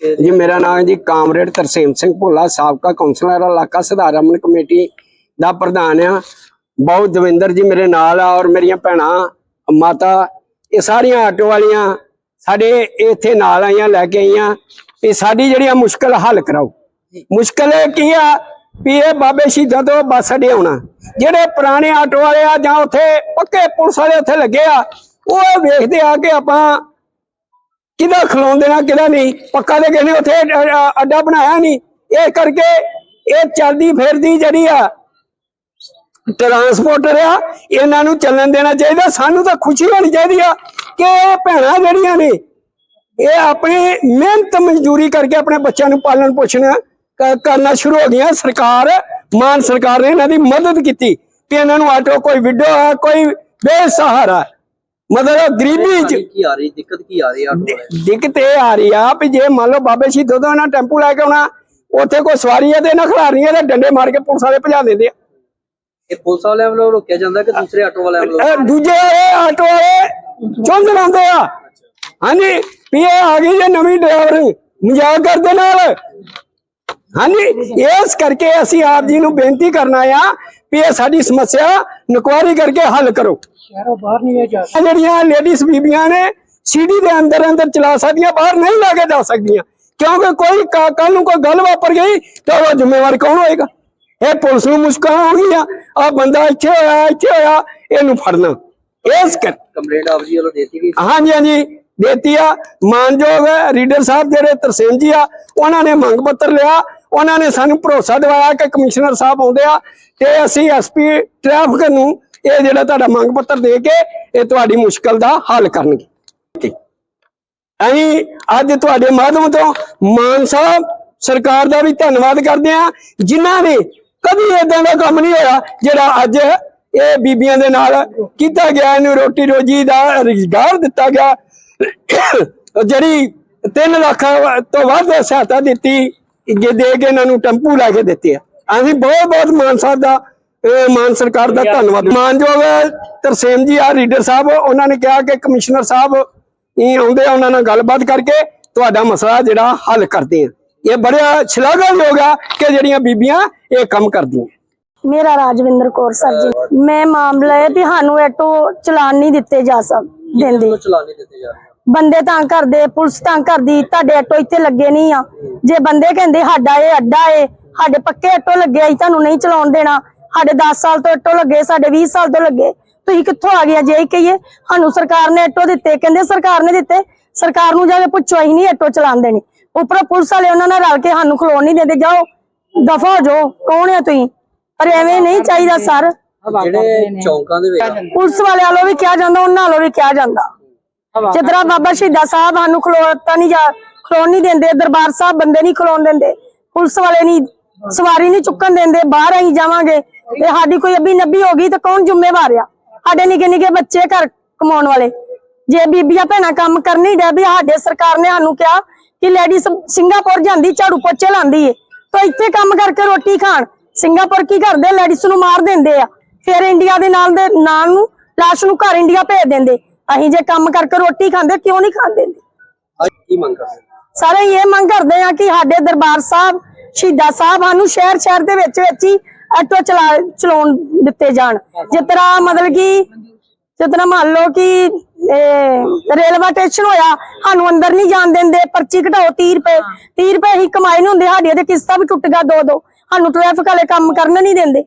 ਜੀ ਮੇਰਾ ਨਾਮ ਹੈ ਜੀ ਕਾਮਰੇਡ ਤਰਸੇਮ ਸਿੰਘ ਭੋਲਾ ਸਾਬਕਾ ਕੌਂਸਲਰ ਇਲਾਕਾ ਸੁਧਾਰ ਅਮਨ ਕਮੇਟੀ ਦਾ ਪ੍ਰਧਾਨ ਆ। ਬਹੁਤ ਦਵਿੰਦਰ ਜੀ ਮੇਰੇ ਨਾਲ ਆ ਔਰ ਮੇਰੀਆਂ ਭੈਣਾਂ ਮਾਤਾ ਇਹ ਸਾਰੀਆਂ ਆਟੋ ਵਾਲੀਆਂ ਸਾਡੇ ਇੱਥੇ ਨਾਲ ਆਈਆਂ ਲੈ ਕੇ ਆਈਆਂ। ਵੀ ਸਾਡੀ ਜਿਹੜੀ ਆ ਮੁਸ਼ਕਲ ਹੱਲ ਕਰਾਓ। ਮੁਸ਼ਕਲ ਇਹ ਕੀ ਆ ਵੀ ਇਹ ਬਾਬੇ ਸ਼ਹੀਦਾਂ ਤੋਂ ਬੱਸ ਅੱਡੇ ਆਉਣਾ। ਜਿਹੜੇ ਪੁਰਾਣੇ ਆਟੋ ਵਾਲੇ ਆ ਜਾਂ ਉੱਥੇ ਪੱਕੇ ਪੁਲਿਸ ਵਾਲੇ ਉੱਥੇ ਲੱਗੇ ਆ ਉਹ ਵੇਖਦੇ ਆ ਕਿ ਆਪਾਂ ਕਿਹਦਾ ਖਲੋਣ ਦੇਣਾ, ਕਿਹਦਾ ਨਹੀਂ? ਪੱਕਾ ਦੇ ਕਿਸੇ ਨੇ ਉੱਥੇ ਅੱਡਾ ਬਣਾਇਆ ਨਹੀਂ। ਇਹ ਕਰਕੇ ਇਹ ਚੱਲਦੀ ਫਿਰਦੀ ਜਿਹੜੀ ਆ ਟਰਾਂਸਪੋਰਟਰ ਆ, ਇਹਨਾਂ ਨੂੰ ਚੱਲਣ ਦੇਣਾ ਚਾਹੀਦਾ। ਸਾਨੂੰ ਤਾਂ ਖੁਸ਼ੀ ਹੋਣੀ ਚਾਹੀਦੀ ਆ ਕਿ ਇਹ ਭੈਣਾਂ ਜਿਹੜੀਆਂ ਨੇ, ਇਹ ਆਪਣੀ ਮਿਹਨਤ ਮਜ਼ਦੂਰੀ ਕਰਕੇ ਆਪਣੇ ਬੱਚਿਆਂ ਨੂੰ ਪਾਲਣ ਪੋਸ਼ਣ ਕਰਨਾ ਸ਼ੁਰੂ ਹੋ ਗਈਆਂ। ਸਰਕਾਰ, ਮਾਨ ਸਰਕਾਰ ਨੇ ਇਹਨਾਂ ਦੀ ਮਦਦ ਕੀਤੀ ਕਿ ਇਹਨਾਂ ਨੂੰ ਆਟੋ ਕੋਈ ਵਿਡੋ ਆ, ਕੋਈ ਬੇਸਹਾਰਾ। ਮਤਲਬ ਗਰੀਬੀ ਚ ਕੀ ਆ ਰਹੀ ਦਿੱਕਤ ਕੀ ਆ ਰਹੀ ਆ ਆਟੋ ਵਾਲੇ ਦਿੱਕਤ ਇਹ ਆ ਰਹੀ ਆ ਵੀ ਜੇ ਮੰਨ ਲਓ ਬਾਬੇ ਸ਼ਹੀਦੋਂ ਤੋਂ ਇਹਨਾਂ ਟੈਂਪੂ ਲੈ ਕੇ ਆਉਣਾ ਉੱਥੇ ਕੋਈ ਸਵਾਰੀ ਹੈ ਤੇ ਇਹਨਾਂ ਖਿਲਾਰੀਆਂ ਤੇ ਡੰਡੇ ਮਾਰ ਕੇ ਪੁਲਿਸ ਵਾਲੇ ਭਜਾ ਦਿੰਦੇ ਆ। ਇਹ ਪੁਲਿਸ ਵਾਲਿਆਂ ਵੱਲੋਂ ਰੋਕਿਆ ਜਾਂਦਾ ਕਿ ਦੂਸਰੇ ਆਟੋ ਵਾਲਿਆਂ ਵੱਲੋਂ? ਦੂਜੇ ਆਟੋ ਵਾਲੇ ਚੁੰਝ ਲਾਉਂਦੇ ਆ। ਹਾਂਜੀ ਵੀ ਇਹ ਆ ਗਈ ਜੇ ਨਵੀਂ ਡਰਾਈਵਰ ਮਜ਼ਾਕ ਕਰਦੇ ਨਾਲ। ਹਾਂਜੀ ਇਸ ਕਰਕੇ ਅਸੀਂ ਆਪ ਜੀ ਨੂੰ ਬੇਨਤੀ ਕਰਨਾ ਆ ਵੀ ਇਹ ਸਾਡੀ ਸਮੱਸਿਆ ਨਕਵਾਰੀ ਕਰਕੇ ਹੱਲ ਕਰੋ ਸ਼ਹਿਰੋਂ ਬਾਹਰ ਨਹੀਂ ਜਾ ਇਹ ਜਿਹੜੀਆਂ ਲੇਡੀਜ਼ ਬੀਬੀਆਂ ਨੇ ਸੀਡੀ ਦੇ ਅੰਦਰ ਅੰਦਰ ਚਲਾ ਸਕਦੀਆਂ ਬਾਹਰ ਨਹੀਂ ਲੈ ਕੇ ਜਾ ਸਕਦੀਆਂ ਕਿਉਂਕਿ ਕੋਈ ਕੱਲ ਨੂੰ ਕੋਈ ਗੱਲ ਵਾਪਰ ਗਈ ਤਾਂ ਉਹ ਜ਼ਿੰਮੇਵਾਰ ਕੌਣ ਹੋਏਗਾ ਇਹ ਪੁਲਿਸ ਨੂੰ ਮੁਸ਼ਕਲ ਹੋਣੀ ਆ ਆ ਬੰਦਾ ਇੱਥੇ ਹੋਇਆ ਇੱਥੇ ਹੋਇਆ ਇਹਨੂੰ ਫੜਨਾ ਇਸ ਕਰ ਕੰਪਲੇਂਟ ਆਪ ਜੀ ਵੱਲੋਂ ਦੇਤੀ ਗਈ ਹਾਂਜੀ ਹਾਂਜੀ ਦੇਤੀ ਆ ਮਾਨਯੋਗ ਰੀਡਰ ਸਾਹਿਬ ਜਿਹੜੇ ਤਰਸੇਮ ਜੀ ਆ ਉਹਨਾਂ ਨੇ ਮੰਗ ਪੱਤਰ ਲਿਆ ਉਹਨਾਂ ਨੇ ਸਾਨੂੰ ਭਰੋਸਾ ਦਿਵਾਇਆ ਕਿ ਕਮਿਸ਼ਨਰ ਸਾਹਿਬ ਆਉਂਦੇ ਆ ਤੇ ਅਸੀਂ ਐਸਪੀ ਟ੍ਰੈਫਿਕ ਨੂੰ ਇਹ ਜਿਹੜਾ ਤੁਹਾਡਾ ਮੰਗ ਪੱਤਰ ਦੇ ਕੇ ਇਹ ਤੁਹਾਡੀ ਮੁਸ਼ਕਲ ਦਾ ਹੱਲ ਕਰਨਗੇ। ਅਸੀਂ ਅੱਜ ਤੁਹਾਡੇ ਮਾਧਿਅਮ ਤੋਂ ਮਾਨ ਸਾਹਿਬ ਸਰਕਾਰ ਦਾ ਵੀ ਧੰਨਵਾਦ ਕਰਦੇ ਆ ਜਿਨ੍ਹਾਂ ਨੇ ਕਦੀ ਇਦਾਂ ਦਾ ਕੰਮ ਨਹੀਂ ਹੋਇਆ ਜਿਹੜਾ ਅੱਜ ਇਹ ਬੀਬੀਆਂ ਦੇ ਨਾਲ ਕੀਤਾ ਗਿਆ, ਇਹਨੂੰ ਰੋਟੀ ਰੋਜੀ ਦਾ ਰੁਜ਼ਗਾਰ ਦਿੱਤਾ ਗਿਆ, ਜਿਹੜੀ 3 ਲੱਖ ਤੋਂ ਵੱਧ ਸਹਾਇਤਾ ਦਿੱਤੀ ਜੇ ਦੇ ਕੇ ਇਹਨਾਂ ਨੂੰ ਟੈਂਪੂ ਲੈ ਕੇ ਦਿੱਤੇ ਆ। ਅਸੀਂ ਬਹੁਤ ਬਹੁਤ ਮਾਨ ਸਾਹਿਬ ਦਾ ਮਾਨ ਸਰਕਾਰ ਦਾ ਧੰਨਵਾਦ। ਮਾਨਯੋਗ ਤਰਸੇਮ ਜੀ ਆ ਰੀਡਰ ਸਾਹਿਬ ਉਹਨਾਂ ਨੇ ਕਿਹਾ ਕਿ ਕਮਿਸ਼ਨਰ ਸਾਹਿਬ ਇਹ ਆਉਂਦੇ ਆ ਉਹਨਾਂ ਨਾਲ ਗੱਲਬਾਤ ਕਰਕੇ ਤੁਹਾਡਾ ਮਸਲਾ ਜਿਹੜਾ ਹੱਲ ਕਰਦੇ ਆ। ਇਹ ਬੜਾ ਸ਼ਲਾਘਾਯੋਗ ਆ ਕਿ ਜਿਹੜੀਆਂ ਬੀਬੀਆਂ ਇਹ ਕੰਮ ਕਰਦੀਆਂ। ਮੇਰਾ ਰਾਜਵਿੰਦਰ ਕੌਰ ਸਰ ਜੀ ਮੈਂ ਮਾਮਲਾ ਇਹ ਵੀ ਸਾਨੂੰ ਆਟੋ ਚਲਾਨ ਨਹੀਂ ਦਿੱਤੇ ਜਾ ਸਕ ਦਿੰਦੇ। ਚਲਾਣੇ ਦਿੱਤੇ ਜਾ ਬੰਦੇ ਤਾਂ ਕਰਦੇ ਪੁਲਿਸ ਤਾਂ ਕਰਦੀ ਤੁਹਾਡੇ ਆਟੋ ਇੱਥੇ ਲੱਗੇ ਨਹੀਂ ਆ। ਜੇ ਬੰਦੇ ਕਹਿੰਦੇ ਸਾਡਾ ਇਹ ਅੱਡਾ ਏ ਸਾਡੇ ਪੱਕੇ ਆਟੋ ਲੱਗੇ ਅਸੀਂ ਤੁਹਾਨੂੰ ਨਹੀਂ ਚਲਾਉਣ ਦੇਣਾ। ਸਾਡੇ 10 ਸਾਲ ਤੋਂ ਆਟੋ ਲੱਗੇ ਸਾਡੇ 20 ਸਾਲ ਤੋਂ ਲੱਗੇ। ਤੁਸੀਂ ਕਿੱਥੋਂ ਆ ਗਿਆ ਜੇ ਇਹ ਕਹੀਏ ਸਾਨੂੰ ਸਰਕਾਰ ਨੇ ਆਟੋ ਦਿੱਤੇ ਕਹਿੰਦੇ ਸਰਕਾਰ ਨੇ ਦਿੱਤੇ। ਸਰਕਾਰ ਨੂੰ ਜਾ ਕੇ ਪੁੱਛੋ ਅਸੀਂ ਨਹੀਂ ਆਟੋ ਚਲਾਉਣ ਦੇਣੇ। ਉੱਪਰੋਂ ਪੁਲਿਸ ਵਾਲੇ ਉਹਨਾਂ ਨਾਲ ਰਲ ਕੇ ਸਾਨੂੰ ਖਲੋਣ ਨਹੀਂ ਦਿੰਦੇ ਜਾਓ ਦਫਾ ਹੋ ਜਾਓ ਕੌਣ ਆ ਤੁਸੀਂ? ਪਰ ਐਵੇਂ ਨਹੀਂ ਚਾਹੀਦਾ ਸਰ। ਜਿਹੜੇ ਚੌਂਕਾਂ ਦੇ ਵਿੱਚ ਪੁਲਿਸ ਵਾਲੇ ਵੱਲੋਂ ਵੀ ਕਿਹਾ ਜਾਂਦਾ ਉਹਨਾਂ ਵੱਲੋਂ ਵੀ ਕਿਹਾ ਜਾਂਦਾ। ਜਿਤਨਾ ਬਾਬਾ ਸ਼ਹੀਦਾ ਸਾਹਿਬ ਸਾਨੂੰ ਖਲੋਤਾ ਨਹੀਂ ਜਾ ਖਲੋਣ ਨਹੀਂ ਦਿੰਦੇ ਦਰਬਾਰ ਸਾਹਿਬ ਬੰਦੇ ਨਹੀਂ ਖਲੋਣ ਦਿੰਦੇ ਪੁਲਿਸ ਵਾਲੇ ਨਹੀਂ ਸਵਾਰੀ ਨਹੀਂ ਚੁੱਕਣ ਦਿੰਦੇ ਬਾਹਰ ਆਈ ਜਾਵਾਂਗੇ ਤੇ ਸਾਡੀ ਕੋਈ ਅੱਬੀ ਨੱਬੀ ਹੋ ਗਈ ਤਾਂ ਕੌਣ ਜ਼ਿੰਮੇਵਾਰ ਆ? ਸਾਡੇ ਨਿੱਕੇ ਨਿੱਕੇ ਬੱਚੇ ਘਰ ਕਮਾਉਣ ਵਾਲੇ। ਜੇ ਬੀਬੀਆਂ ਭੈਣਾਂ ਕੰਮ ਕਰਨੀ ਡੈ ਵੀ ਸਾਡੇ ਸਰਕਾਰ ਨੇ ਸਾਨੂੰ ਕਿਹਾ ਕਿ ਲੇਡੀ ਸਿੰਗਾਪੁਰ ਜਾਂਦੀ ਝਾੜੂ ਪੋਚੇ ਲਾਉਂਦੀ ਏ। ਤਾਂ ਇੱਥੇ ਕੰਮ ਕਰਕੇ ਰੋਟੀ ਖਾਣ। ਸਿੰਗਾਪੁਰ ਕੀ ਕਰਦੇ? ਲੇਡੀਜ਼ ਨੂੰ ਮਾਰ ਦਿੰਦੇ ਆ। ਫਿਰ ਇੰਡੀਆ ਦੇ ਨਾਲ ਦੇ ਨਾਲ ਨੂੰ ਲਾਸ਼ ਨੂੰ ਘਰ ਇੰਡੀਆ ਭੇਜ ਦਿੰਦੇ। ਅਸੀਂ ਜੇ ਕੰਮ ਕਰਕੇ ਰੋਟੀ ਖਾਂਦੇ ਕਿਉਂ ਨਹੀਂ ਖਾਂਦੇ? ਅੱਜ ਕੀ ਮੰਗ ਕਰਦੇ? ਸਾਰੇ ਇਹ ਮੰਗ ਕਰਦੇ ਆ ਕਿ ਸਾਡੇ ਦਰਬਾਰ ਸਾਹਿਬ ਸ਼ਹੀਦਾਂ ਸਾਹਿਬ ਸਾਨੂੰ ਸ਼ਹਿਰ ਸ਼ਹਿਰ ਦੇ ਵਿੱਚ ਵਿੱਚ ਹੀ ਆਟੋ ਚਲਾ ਚਲਾਉਣ ਦਿੱਤੇ ਜਾਣ। ਤਰ੍ਹਾਂ ਮਤਲਬ ਕਿ ਤਰ੍ਹਾਂ ਮੰਨ ਲਓ ਕਿ ਰੇਲਵੇ ਸਟੇਸ਼ਨ ਹੋਇਆ ਸਾਨੂੰ ਅੰਦਰ ਨਹੀਂ ਜਾਣ ਦਿੰਦੇ ਪਰਚੀ ਘਟਾਓ 30 ਰੁਪਏ 30 ਰੁਪਏ ਹੀ ਕਮਾਈ ਨਹੀਂ ਹੁੰਦੇ ਸਾਡੀਆਂ ਤੇ ਕਿਸ਼ਤਾਂ ਵੀ ਟੁੱਟ ਗਿਆ ਦੋ ਦੋ ਸਾਨੂੰ ਟ੍ਰੈਫਿਕ ਵਾਲੇ ਕੰਮ ਕਰਨ ਨਹੀਂ ਦਿੰਦੇ।